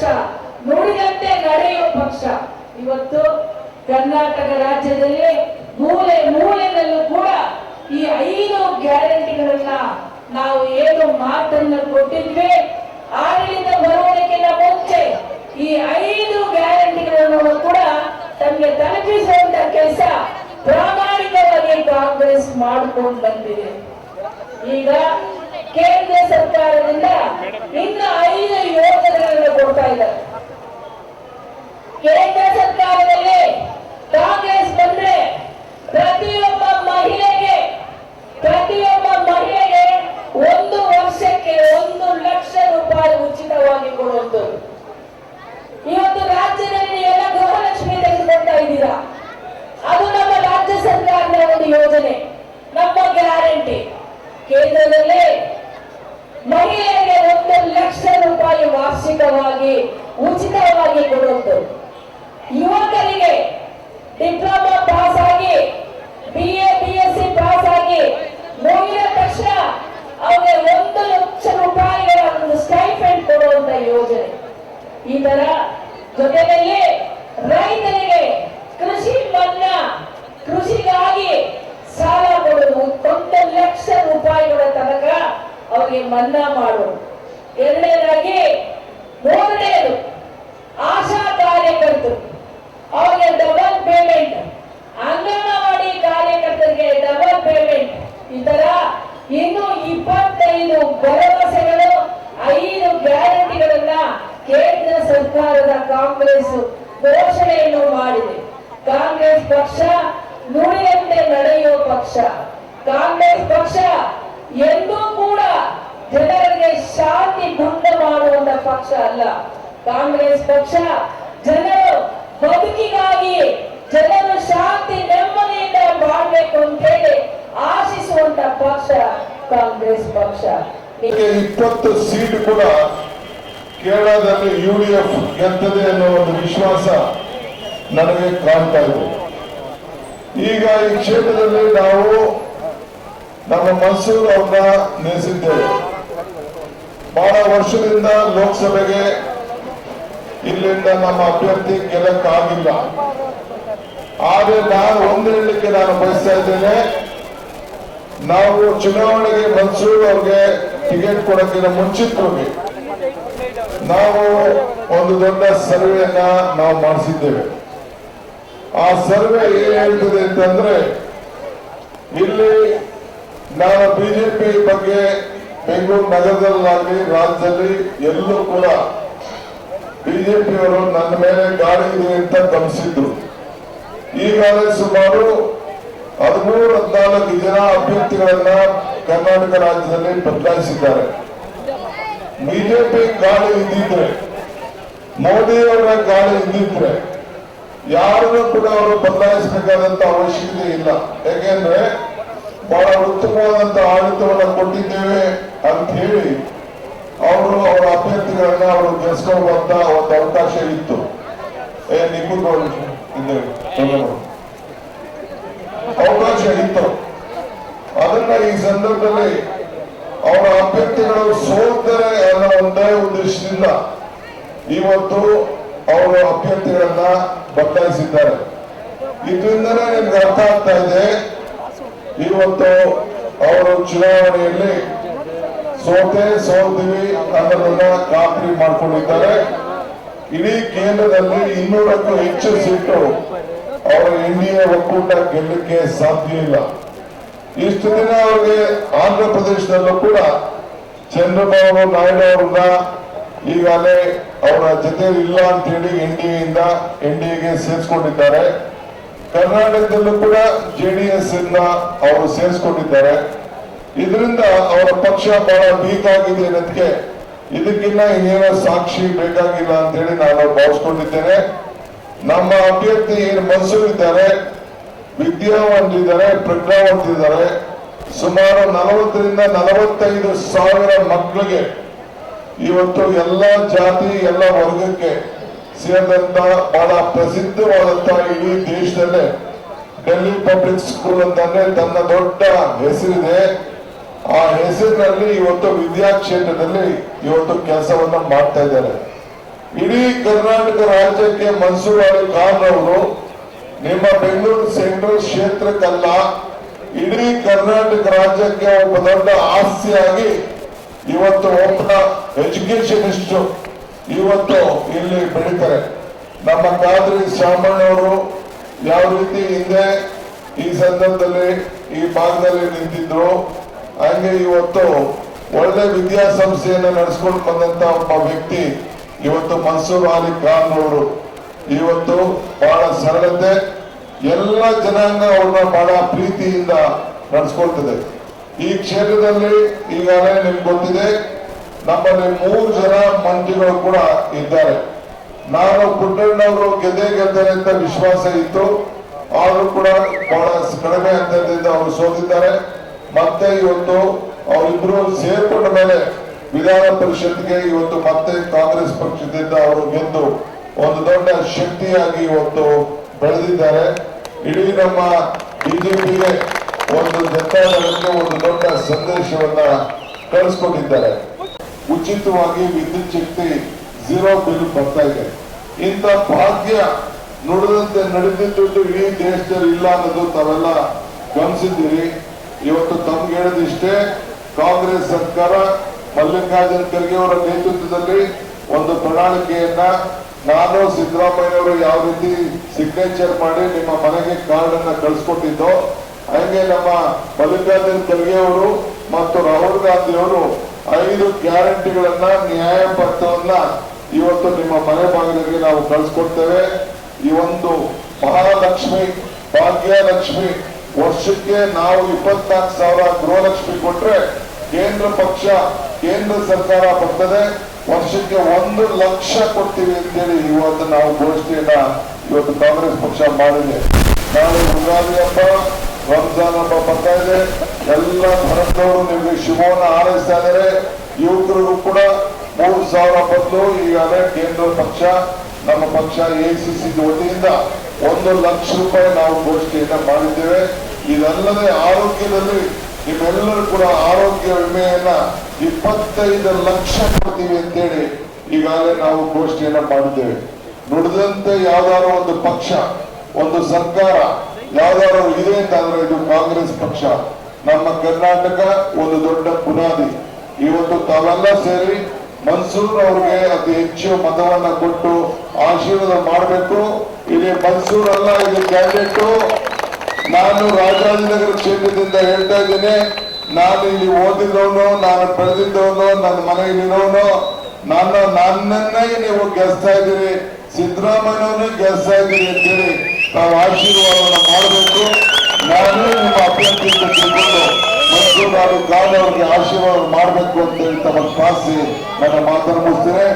ಪಕ್ಷ. ನುಡಿದಂತೆ ನಡೆಯುವ ಪಕ್ಷ. ಇವತ್ತು ಕರ್ನಾಟಕ ರಾಜ್ಯದಲ್ಲಿ ಮೂಲೆ ಮೂಲೆಯಲ್ಲೂ ಕೂಡ ಈ ಐದು ಗ್ಯಾರಂಟಿಗಳನ್ನ ನಾವು ಏನು ಮಾತನ್ನ ಕೊಟ್ಟಿದ್ವಿ, ಆಡಳಿತ ಬರುವುದಕ್ಕಿಂತ ಮುಂಚೆ ಈ ಐದು ಗ್ಯಾರಂಟಿಗಳನ್ನು ಕೂಡ ತಮಗೆ ತಲುಪಿಸುವಂತ ಕೆಲಸ ಪ್ರಾಮಾಣಿಕವಾಗಿ ಕಾಂಗ್ರೆಸ್ ಮಾಡ್ಕೊಂಡು ಬಂದಿದೆ. ಈಗ ಕೇಂದ್ರ ಸರ್ಕಾರದಿಂದ ಇನ್ನು ಐದು ಯೋಜನೆಗಳನ್ನು ಕೊಡ್ತಾ ಇದ್ದಾರೆ. ಕೇಂದ್ರ ಸರ್ಕಾರದಲ್ಲಿ ಕಾಂಗ್ರೆಸ್ ಬಂದ್ರೆ ಪ್ರತಿಯೊಬ್ಬ ಮಹಿಳೆಗೆ ಪ್ರತಿಯೊಬ್ಬ ಮಹಿಳೆಗೆ ಒಂದು ವರ್ಷಕ್ಕೆ ಒಂದು ಲಕ್ಷ ರೂಪಾಯಿ ಉಚಿತವಾಗಿ ಕೊಡುವಂಥದ್ದು ಇವತ್ತು ರಾಜ್ಯದಲ್ಲಿ ನೀವೆಲ್ಲ ಗೃಹಲಕ್ಷ್ಮಿ ತೆಗೆದುಕೊಳ್ತಾ ಇದ್ದೀರಾ ಅದು ನಮ್ಮ ರಾಜ್ಯ ಸರ್ಕಾರದ ಒಂದು ಯೋಜನೆ ನಮ್ಮ ಗ್ಯಾರಂಟಿ ಕೇಂದ್ರದಲ್ಲಿ ಮಹಿಳೆಯರಿಗೆ ಒಂದು ಲಕ್ಷ ರೂಪಾಯಿ ವಾರ್ಷಿಕವಾಗಿ ಉಚಿತವಾಗಿ ಕೊಡುವುದು ಯುವಕರಿಗೆ ಡಿಪ್ಲೊಮಾ ಪಾಸ್ ಆಗಿ B A B S C pass ಆಗಿ ಮುಗಿದ ತಕ್ಷಣ ಅವರಿಗೆ ಒಂದು ಲಕ್ಷ ರೂಪಾಯಿಗಳ ಒಂದು ಸ್ಟೈಫೆಂಡ್ ಕೊಡುವಂತ ಯೋಜನೆ ಈ ತರ ಜೊತೆಯಲ್ಲಿ ರೈತರಿಗೆ ಕೃಷಿ ಮನ್ನಾ ಕೃಷಿಗಾಗಿ ಸಾಲ ಕೊಡುವುದು ಒಂದು ಲಕ್ಷ ರೂಪಾಯಿಗಳ ತನಕ ಅವರಿಗೆ ಮನ್ನಾ ಮಾಡುವುದು ಎರಡನೇದಾಗಿ ಮೂರನೇದು ಆಶಾ ಕಾರ್ಯಕರ್ತರು. ಅವರಿಗೆ ಡಬಲ್ ಪೇಮೆಂಟ್ ಅಂಗನವಾಡಿ ಕಾರ್ಯಕರ್ತರಿಗೆ ಡಬಲ್ ಪೇಮೆಂಟ್ ಈ ತರ ಇನ್ನು ಇಪ್ಪತ್ತೈದು ಭರವಸೆಗಳು, ಐದು ಗ್ಯಾರಂಟಿಗಳನ್ನ ಕೇಂದ್ರ ಸರ್ಕಾರದ ಕಾಂಗ್ರೆಸ್ ಘೋಷಣೆಯನ್ನು ಮಾಡಿದೆ. ಕಾಂಗ್ರೆಸ್ ಪಕ್ಷ ನುಡಿಯಂತೆ ನಡೆಯುವ ಪಕ್ಷ. ಕಾಂಗ್ರೆಸ್ ಪಕ್ಷ ಎಂದೂ ಕೂಡ ಜನರಿಗೆ ಶಾಂತಿ ಭಂಗ ಮಾಡುವಂತ ಪಕ್ಷ ಅಲ್ಲ. ಕಾಂಗ್ರೆಸ್ ಪಕ್ಷ ಜನರು ಬದುಕಿಗಾಗಿ ಜನರು ಶಾಂತಿ ನೆಮ್ಮದಿಯಿಂದ ಮಾಡಬೇಕು ಅಂತ ಹೇಳಿ ಆಶಿಸುವಂತ ಪಕ್ಷ ಕಾಂಗ್ರೆಸ್ ಪಕ್ಷ. ಇಪ್ಪತ್ತು ಸೀಟ್ ಕೂಡ ಕೇರಳದಲ್ಲಿ ಯು ಡಿ ಎಫ್ ಗೆಲ್ತದೆ ಅನ್ನೋ ಒಂದು ವಿಶ್ವಾಸ ನನಗೆ ಕಾಣ್ತಾ ಇದೆ. ಈಗ ಈ ಕ್ಷೇತ್ರದಲ್ಲಿ ನಾವು ನಮ್ಮ ಮನ್ಸೂರ್ ಅವ್ರನ್ನ ನಿಲ್ಲಿಸಿದ್ದೇವೆ ಬಹಳ ವರ್ಷದಿಂದ ಲೋಕಸಭೆಗೆ ಇಲ್ಲಿಂದ ನಮ್ಮ ಅಭ್ಯರ್ಥಿ ಗೆಲ್ಲಕ್ಕಾಗಿಲ್ಲ. ಆದ್ರೆ ನಾನು ಒಂದು ಹೇಳಲಿಕ್ಕೆ ನಾನು ಬಯಸ್ತಾ ಇದ್ದೇನೆ. ನಾವು ಚುನಾವಣೆಗೆ ಮನ್ಸೂರ್ ಅವ್ರಿಗೆ ಟಿಕೆಟ್ ಕೊಡೋಕ್ಕಿಂತ ಮುಂಚಿತವಾಗಿ ನಾವು ಒಂದು ದೊಡ್ಡ ಸರ್ವೆಯನ್ನ ನಾವು ಮಾಡಿಸಿದ್ದೇವೆ. ಆ ಸರ್ವೆ ಏನ್ ಹೇಳ್ತದೆ ಅಂತಂದ್ರೆ ಇಲ್ಲಿ ನಾನು ಬಿಜೆಪಿ ಬಗ್ಗೆ ಬೆಂಗಳೂರು ನಗರದಲ್ಲಾಗಲಿ, ರಾಜ್ಯದಲ್ಲಿ ಎಲ್ಲೂ ಕೂಡ ಬಿಜೆಪಿಯವರು ನನ್ನ ಮೇಲೆ ಗಾಳಿ ಇದೆ ಅಂತ ಗಮನಿಸಿದ್ರು. ಈಗಾಗಲೇ ಸುಮಾರು ಹದಿಮೂರು ಹದಿನಾಲ್ಕು ಜನ ಅಭ್ಯರ್ಥಿಗಳನ್ನ ಕರ್ನಾಟಕ ರಾಜ್ಯದಲ್ಲಿ ಬದಲಾಯಿಸಿದ್ದಾರೆ. ಬಿಜೆಪಿ ಗಾಳಿ ಇದ್ದಿದ್ರೆ, ಮೋದಿ ಅವರ ಗಾಳಿ ಇದ್ದಿದ್ರೆ, ಯಾರನ್ನು ಕೂಡ ಅವರು ಬದಲಾಯಿಸಬೇಕಾದಂತ ಅವಶ್ಯಕತೆ ಇಲ್ಲ. ಯಾಕೆಂದ್ರೆ ಬಹಳ ಉತ್ತಮವಾದಂತ ಆಡಳಿತವನ್ನು ಕೊಟ್ಟಿದ್ದೇವೆ ಅಂತ ಹೇಳಿ ಅವರು ಅವರ ಅಭ್ಯರ್ಥಿಗಳನ್ನ ಅವರು ಗೆಲ್ಸ್ಕೊಳ್ಳುವಂತ ಒಂದು ಅವಕಾಶ ಇತ್ತು. ಏ ನಿಮಗೂ ಅವಕಾಶ ಇತ್ತು. ಅದನ್ನ ಈ ಸಂದರ್ಭದಲ್ಲಿ ಅವರ ಅಭ್ಯರ್ಥಿಗಳು ಸೋಲ್ತಾರೆ ಅನ್ನೋ ಒಂದೇ ಉದ್ದೇಶದಿಂದ ಇವತ್ತು ಅವರ ಅಭ್ಯರ್ಥಿಗಳನ್ನ ಬದಲಾಯಿಸಿದ್ದಾರೆ. ಇದರಿಂದನೇ ನಿಮ್ಗೆ ಅರ್ಥ ಆಗ್ತಾ ಇದೆ ಇವತ್ತು ಅವರು ಚುನಾವಣೆಯಲ್ಲಿ ಸೋತೆ ಸೋಲ್ತೀವಿ ಅನ್ನೋದನ್ನ ಖಾತ್ರಿ ಮಾಡ್ಕೊಂಡಿದ್ದಾರೆ. ಇಡೀ ಕೇಂದ್ರದಲ್ಲಿ ಇನ್ನೂರಕ್ಕೂ ಹೆಚ್ಚು ಸೀಟು ಅವರ ಎನ್ಡಿಎ ಒಕ್ಕೂಟ ಗೆಲ್ಲಕ್ಕೆ ಸಾಧ್ಯ ಇಲ್ಲ. ಇಷ್ಟು ದಿನ ಅವರಿಗೆ ಆಂಧ್ರ ಪ್ರದೇಶದಲ್ಲೂ ಕೂಡ ಚಂದ್ರಬಾಬು ನಾಯ್ಡು ಅವ್ರನ್ನ ಈಗಾಗಲೇ ಅವರ ಜೊತೆ ಇಲ್ಲ ಅಂತ ಹೇಳಿ ಎನ್ ಡಿ ಎನ್ ಡಿ ಎಗೆ ಸೇರಿಸ್ಕೊಂಡಿದ್ದಾರೆ. ಕರ್ನಾಟಕದಲ್ಲೂ ಕೂಡ ಜೆಡಿಎಸ್ ಇಂದ ಅವರು ಸೇರಿಸ್ಕೊಂಡಿದ್ದಾರೆ. ಇದರಿಂದ ಅವರ ಪಕ್ಷ ಬಹಳ ವೀಕ್ ಆಗಿದೆ ಅನ್ನೋದಕ್ಕೆ ಇದಕ್ಕಿನ್ನ ಇನ್ನೇನ ಸಾಕ್ಷಿ ಬೇಕಾಗಿಲ್ಲ ಅಂತ ಹೇಳಿ ನಾನು ಭಾವಿಸ್ಕೊಂಡಿದ್ದೇನೆ. ನಮ್ಮ ಅಭ್ಯರ್ಥಿ ಏನು ಮನ್ಸೂರ್ ಇದ್ದಾರೆ ವಿದ್ಯಾವಂತಿದ್ದಾರೆ, ಪ್ರಜ್ಞಾವಂತಿದ್ದಾರೆ. ಸುಮಾರು ನಲವತ್ತರಿಂದ ನಲವತ್ತೈದು ಸಾವಿರ ಮಕ್ಕಳಿಗೆ ಇವತ್ತು ಎಲ್ಲ ಜಾತಿ, ಎಲ್ಲ ವರ್ಗಕ್ಕೆ ಸೇರಿದಂತ ಬಹಳ ಪ್ರಸಿದ್ಧವಾದಂತ ಇಡೀ ದೇಶದಲ್ಲೇ ಡೆಲ್ಲಿ ಪಬ್ಲಿಕ್ ಸ್ಕೂಲ್ ಅಂತಂದ್ರೆ ತನ್ನ ದೊಡ್ಡ ಹೆಸರಿದೆ. ಆ ಹೆಸರಿನಲ್ಲಿ ಇವತ್ತು ವಿದ್ಯಾ ಕ್ಷೇತ್ರದಲ್ಲಿ ಇವತ್ತು ಕೆಲಸವನ್ನ ಮಾಡ್ತಾ ಇದ್ದಾರೆ. ಇಡೀ ಕರ್ನಾಟಕ ರಾಜ್ಯಕ್ಕೆ ಮನ್ಸೂರ್ ಅಲಿ ಖಾನ್ ಅವರು. ನಿಮ್ಮ ಬೆಂಗಳೂರು ಸೆಂಟ್ರಲ್ ಕ್ಷೇತ್ರಕ್ಕಲ್ಲ, ಇಡೀ ಕರ್ನಾಟಕ ರಾಜ್ಯಕ್ಕೆ ಒಬ್ಬ ದೊಡ್ಡ ಆಸ್ತಿಯಾಗಿ ಇವತ್ತು ಒಬ್ಬ ಎಜುಕೇಶನಿಸ್ಟ್ ಇವತ್ತು ಇಲ್ಲಿ ಬೆಳೀತಾರೆ. ನಮ್ಮ ಖಾದ್ರಿ ಶಾಮಣ್ಣವರು ಯಾವ ರೀತಿ ಹಿಂದೆ ಈ ಸಂದರ್ಭದಲ್ಲಿ ಈ ಭಾಗದಲ್ಲಿ ನಿಂತಿದ್ರು, ಹಂಗೆ ಇವತ್ತು ಒಳ್ಳೆ ವಿದ್ಯಾಸಂಸ್ಥೆಯನ್ನು ನಡೆಸ್ಕೊಂಡು ಬಂದಂತ ಒಬ್ಬ ವ್ಯಕ್ತಿ ಇವತ್ತು ಮನ್ಸೂರ್ ಅಲಿ ಖಾನ್ ಅವರು. ಇವತ್ತು ಬಹಳ ಸರಳತೆ, ಎಲ್ಲ ಜನಾಂಗ ಅವ್ರನ್ನ ಬಹಳ ಪ್ರೀತಿಯಿಂದ ನಡೆಸ್ಕೊಳ್ತದೆ. ಈ ಕ್ಷೇತ್ರದಲ್ಲಿ ಈಗಾಗಲೇ ನಿಮ್ಗೆ ಗೊತ್ತಿದೆ ನಮ್ಮಲ್ಲಿ ಮೂರು ಜನ ಮಂತ್ರಿಗಳು ಕೂಡ ಇದ್ದಾರೆ. ನಾನು ಪುಟ್ಟಣ್ಣವರು ಗೆದ್ದೆ ಗೆದ್ದಾರೆ ಅಂತ ವಿಶ್ವಾಸ ಇತ್ತು. ಆದರೂ ಕೂಡ ಬಹಳ ಕಡಿಮೆ ಅಂತರದಿಂದ ಅವರು ಸೋತಿದ್ದಾರೆ. ಮತ್ತೆ ಇವತ್ತು ಅವರಿಬ್ರು ಸೇರ್ಕೊಂಡ ಮೇಲೆ ವಿಧಾನ ಪರಿಷತ್ಗೆ ಇವತ್ತು ಮತ್ತೆ ಕಾಂಗ್ರೆಸ್ ಪಕ್ಷದಿಂದ ಅವರು ಗೆದ್ದು ಒಂದು ದೊಡ್ಡ ಶಕ್ತಿಯಾಗಿ ಇವತ್ತು ಬೆಳೆದಿದ್ದಾರೆ. ಇಡೀ ನಮ್ಮ ಬಿಜೆಪಿಗೆ ಒಂದು ಜನತಾದಳಕ್ಕೆ ಒಂದು ದೊಡ್ಡ ಸಂದೇಶವನ್ನ ಕಳಿಸ್ಕೊಟ್ಟಿದ್ದಾರೆ ಉಚಿತವಾಗಿ ವಿದ್ಯುತ್ ಶಕ್ತಿ ಝೀರೋ ಬಿಲ್ ಬರ್ತಾ ಇದೆ. ಇಂಥ ಭಾಗ್ಯ ನುಡಿದಂತೆ ನಡೆದಿದ್ದು ಈ ದೇಶದಲ್ಲಿ ಇಲ್ಲ ಅನ್ನೋದು ತಾವೆಲ್ಲ ಗಮನಿಸಿದ್ದೀರಿ. ಇವತ್ತು ತಮ್ಗೆ ಹೇಳಿದಿಷ್ಟೇ ಕಾಂಗ್ರೆಸ್ ಸರ್ಕಾರ ಮಲ್ಲಿಕಾರ್ಜುನ್ ಖರ್ಗೆ ಅವರ ನೇತೃತ್ವದಲ್ಲಿ ಒಂದು ಪ್ರಣಾಳಿಕೆಯನ್ನ ನಾನು ಸಿದ್ದರಾಮಯ್ಯವರು ಯಾವ ರೀತಿ ಸಿಗ್ನೇಚರ್ ಮಾಡಿ ನಿಮ್ಮ ಮನೆಗೆ ಕಾರ್ಡ್ ಅನ್ನ ಕಳಿಸ್ಕೊಟ್ಟಿದ್ದೋ, ಹಾಗೆ ನಮ್ಮ ಮಲ್ಲಿಕಾರ್ಜುನ್ ಖರ್ಗೆ ಅವರು ಮತ್ತು ರಾಹುಲ್ ಗಾಂಧಿ ಅವರು ಐದು ಗ್ಯಾರಂಟಿಗಳನ್ನ ನ್ಯಾಯ ಪತ್ರವನ್ನ ಇವತ್ತು ನಿಮ್ಮ ಮನೆ ಬಾಗಿಲಿಗೆ ನಾವು ಕಳಿಸ್ಕೊಡ್ತೇವೆ. ಈ ಒಂದು ಮಹಾಲಕ್ಷ್ಮಿ, ಭಾಗ್ಯಲಕ್ಷ್ಮಿ ವರ್ಷಕ್ಕೆ ನಾವು ಇಪ್ಪತ್ನಾಲ್ಕು ಸಾವಿರ ಗೃಹಲಕ್ಷ್ಮಿ ಕೊಟ್ರೆ ಕೇಂದ್ರ ಪಕ್ಷ, ಕೇಂದ್ರ ಸರ್ಕಾರ ಬರ್ತದೆ. ವರ್ಷಕ್ಕೆ ಒಂದು ಲಕ್ಷ ಕೊಡ್ತೀವಿ ಅಂತೇಳಿ ಇವತ್ತು ನಾವು ಗೋಷ್ಠಿಯನ್ನ ಇವತ್ತು ಕಾಂಗ್ರೆಸ್ ಪಕ್ಷ ಮಾಡಿದೆ. ನಾಳೆ ಯುಗಾದಿ ಹಬ್ಬ ರಂಜಾನ್ ಹಬ್ಬ ಬರ್ತಾ ಇದೆ. ಎಲ್ಲ ಧರ್ಮದವರು ನಿಮಗೆ ಶುಭವನ್ನು ಹಾರೈಸ್ತಾ ಇದ್ದಾರೆ. ಯುವಕರಿಗೂ ಕೂಡ ಮೂರು ಸಾವಿರ ಬದಲು ಈಗಾಗಲೇ ಕೇಂದ್ರ ಪಕ್ಷ, ನಮ್ಮ ಪಕ್ಷ ಎಸಿಸಿ ವತಿಯಿಂದ ಒಂದು ಲಕ್ಷ ರೂಪಾಯಿ ನಾವು ಘೋಷಣೆಯನ್ನ ಮಾಡಿದ್ದೇವೆ. ಇದಲ್ಲದೆ ಆರೋಗ್ಯದಲ್ಲಿ ನಿಮ್ಮೆಲ್ಲರೂ ಕೂಡ ಆರೋಗ್ಯ ವಿಮೆಯನ್ನ ಇಪ್ಪತ್ತೈದು ಲಕ್ಷ ಕೊಡ್ತೀವಿ ಅಂತೇಳಿ ಈಗಾಗಲೇ ನಾವು ಘೋಷಣೆಯನ್ನ ಮಾಡಿದ್ದೇವೆ. ನುಡಿದಂತೆ ಯಾವ್ದಾದ್ರು ಒಂದು ಪಕ್ಷ, ಒಂದು ಸರ್ಕಾರ ಯಾವ್ದಾದ್ರು ಇದೆ ಅಂತ ಅಂದ್ರೆ ಇದು ಕಾಂಗ್ರೆಸ್ ಪಕ್ಷ. ನಮ್ಮ ಕರ್ನಾಟಕ ಒಂದು ದೊಡ್ಡ ಬುನಾದಿ ಇವತ್ತು ತಾವೆಲ್ಲ ಸೇರಿ ಮನ್ಸೂರ್ ಅವ್ರಿಗೆ ಅತಿ ಹೆಚ್ಚು ಮತವನ್ನ ಕೊಟ್ಟು ಆಶೀರ್ವಾದ ಮಾಡಬೇಕು. ಇಲ್ಲಿ ಮನ್ಸೂರ್ ಅಲ್ಲ ಇದು ಕ್ಯಾಂಡಿಡೇಟ್. ನಾನು ರಾಜರಾಜನಗರ ಕ್ಷೇತ್ರದಿಂದ ಹೇಳ್ತಾ ಇದ್ದೇನೆ. ನಾನು ಇಲ್ಲಿ ಓದಿದವನು, ನಾನು ಬೆಳೆದಿದ್ದವನು ನನ್ನ ಮನೆಯಲ್ಲಿರೋನು. ನಾನು ನನ್ನನ್ನೇ ನೀವು ಗೆಲ್ಸ್ತಾ ಇದ್ದೀರಿ. ಸಿದ್ದರಾಮಯ್ಯನವನ್ನೇ ಗೆಲ್ಸ್ತಾ ಇದ್ದೀರಿ ಅಂತೇಳಿ ನಾವು ಆಶೀರ್ವಾದವನ್ನು ಮಾಡಬೇಕು. ನಾನು ನಿಮ್ಮ ಅಭ್ಯರ್ಥಿ ಅಂತ ತಿಳ್ಕೊಂಡು ಮತ್ತು ನಾನು ಖಾನ್ ಅವರಿಗೆ ಆಶೀರ್ವಾದ ಮಾಡಬೇಕು ಅಂತ ಹೇಳಿ ತಮ್ಮ ಪ್ರಾರ್ಥಿ ನನ್ನ ಮಾತನ್ನು ಮುಗಿಸ್ತೇನೆ.